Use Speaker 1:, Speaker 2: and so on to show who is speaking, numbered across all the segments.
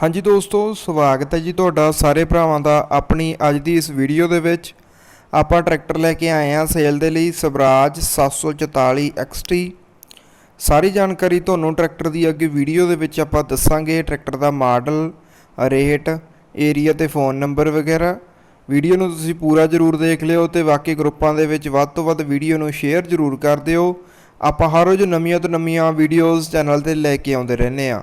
Speaker 1: ਹਾਂਜੀ ਦੋਸਤੋ, ਸਵਾਗਤ ਹੈ ਜੀ ਤੁਹਾਡਾ ਸਾਰੇ ਭਰਾਵਾਂ ਦਾ ਆਪਣੀ ਅੱਜ ਦੀ ਇਸ ਵੀਡੀਓ ਦੇ ਵਿੱਚ। ਆਪਾਂ ਟਰੈਕਟਰ ਲੈ ਕੇ ਆਏ ਹਾਂ ਸੇਲ ਦੇ ਲਈ ਸਵਰਾਜ 744 XT ਸਾਰੀ ਜਾਣਕਾਰੀ ਤੁਹਾਨੂੰ ਟਰੈਕਟਰ ਦੀ ਅੱਗੇ ਵੀਡੀਓ ਦੇ ਵਿੱਚ ਆਪਾਂ ਦੱਸਾਂਗੇ, ਟਰੈਕਟਰ ਦਾ ਮਾਡਲ, ਰੇਟ, ਏਰੀਆ ਤੇ ਫੋਨ ਨੰਬਰ ਵਗੈਰਾ। ਵੀਡੀਓ ਨੂੰ ਤੁਸੀਂ ਪੂਰਾ ਜ਼ਰੂਰ ਦੇਖ ਲਿਓ ਤੇ ਬਾਕੀ ਗਰੁੱਪਾਂ ਦੇ ਵਿੱਚ ਵੱਧ ਤੋਂ ਵੱਧ ਵੀਡੀਓ ਨੂੰ ਸ਼ੇਅਰ ਜ਼ਰੂਰ ਕਰ ਦਿਓ। ਆਪਾਂ ਹਰ ਰੋਜ਼ ਨਵੀਆਂ ਤੋਂ ਨਵੀਆਂ ਵੀਡੀਓਜ਼ ਚੈਨਲ ਤੇ ਲੈ ਕੇ ਆਉਂਦੇ ਰਹਿੰਦੇ ਆ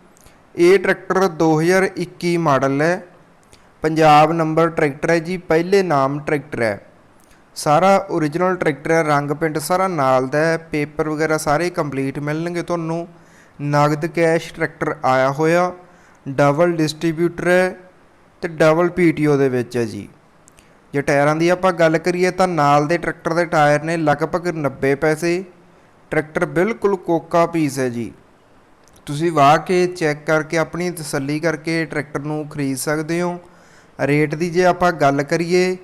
Speaker 1: ਇਹ ਟਰੈਕਟਰ 2021 ਮਾਡਲ ਹੈ। ਪੰਜਾਬ ਨੰਬਰ ਟਰੈਕਟਰ ਹੈ ਜੀ, ਪਹਿਲੇ ਨਾਮ ਟਰੈਕਟਰ ਹੈ। ਸਾਰਾ origignal ਟਰੈਕਟਰ ਹੈ, ਰੰਗ ਪਿੰਡ ਸਾਰਾ ਨਾਲ ਦਾ ਹੈ ਪੇਪਰ ਵਗੈਰਾ ਸਾਰੇ ਕੰਪਲੀਟ ਮਿਲਣਗੇ ਤੁਹਾਨੂੰ। ਨਗਦ ਕੈਸ਼ ਟਰੈਕਟਰ ਆਇਆ ਹੋਇਆ ਡਬਲ ਡਿਸਟ੍ਰੀਬਿਊਟਰ ਹੈ ਤੇ ਡਬਲ ਪੀਟੀਓ ਦੇ ਵਿੱਚ ਹੈ ਜੀ। ਜੇ ਟਾਇਰਾਂ ਦੀ ਆਪਾਂ ਗੱਲ ਕਰੀਏ ਤਾਂ ਨਾਲ ਦੇ ਟਰੈਕਟਰ ਦੇ ਟਾਇਰ ਨੇ ਲਗਭਗ 90 ਪੈਸੇ। ਟਰੈਕਟਰ ਬਿਲਕੁਲ ਕੋਕਾ ਪੀਸ ਹੈ ਜੀ। ਤੁਸੀਂ ਵਾਹ ਕੇ ਚੈੱਕ ਕਰਕੇ ਆਪਣੀ ਤਸੱਲੀ ਕਰਕੇ ਟਰੈਕਟਰ ਨੂੰ ਖਰੀਦ ਸਕਦੇ ਹੋ। ਰੇਟ ਦੀ ਜੇ ਆਪਾਂ ਗੱਲ ਕਰੀਏ,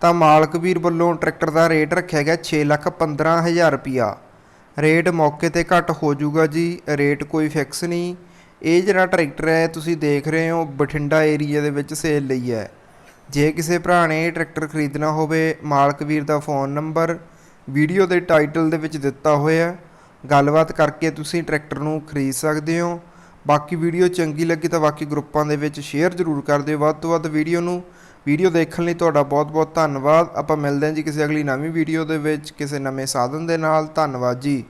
Speaker 1: ਤਾਂ ਮਾਲਕ ਵੀਰ ਵੱਲੋਂ ਟਰੈਕਟਰ ਦਾ ਰੇਟ ਰੱਖਿਆ ਗਿਆ 615000 ਰੁਪਿਆ ਰੇਟ ਮੌਕੇ ਤੇ ਘੱਟ ਹੋ ਜਾਊਗਾ ਜੀ, ਰੇਟ ਕੋਈ ਫਿਕਸ ਨਹੀਂ। ਇਹ ਜਿਹੜਾ ਟਰੈਕਟਰ ਹੈ, ਤੁਸੀਂ ਦੇਖ ਰਹੇ ਹੋ, ਬਠਿੰਡਾ ਏਰੀਆ ਦੇ ਵਿੱਚ ਸੇਲ ਲਈ ਹੈ। ਜੇ ਕਿਸੇ ਭਰਾ ਨੇ ਇਹ ਟਰੈਕਟਰ ਖਰੀਦਣਾ ਹੋਵੇ, ਮਾਲਕ ਵੀਰ ਦਾ ਫੋਨ ਨੰਬਰ ਵੀਡੀਓ ਦੇ ਟਾਈਟਲ ਦੇ ਵਿੱਚ ਦਿੱਤਾ ਹੋਇਆ। ਹੈ ਗੱਲਬਾਤ ਕਰਕੇ ਤੁਸੀਂ ਟਰੈਕਟਰ ਨੂੰ ਖਰੀਦ ਸਕਦੇ ਹੋ। ਬਾਕੀ ਵੀਡੀਓ ਚੰਗੀ ਲੱਗੀ ਤਾਂ ਬਾਕੀ ਗਰੁੱਪਾਂ ਦੇ ਵਿੱਚ ਸ਼ੇਅਰ ਜ਼ਰੂਰ ਕਰ ਦਿਓ। ਵੱਧ ਤੋਂ ਵੱਧ ਵੀਡੀਓ ਨੂੰ ਵੀਡੀਓ ਦੇਖਣ ਲਈ ਤੁਹਾਡਾ ਬਹੁਤ-ਬਹੁਤ ਧੰਨਵਾਦ। ਆਪਾਂ ਮਿਲਦੇ ਹਾਂ ਜੀ ਕਿਸੇ ਅਗਲੀ ਨਵੀਂ ਵੀਡੀਓ ਦੇ ਵਿੱਚ ਕਿਸੇ ਨਵੇਂ ਸਾਧਨ ਦੇ ਨਾਲ। ਧੰਨਵਾਦ ਜੀ।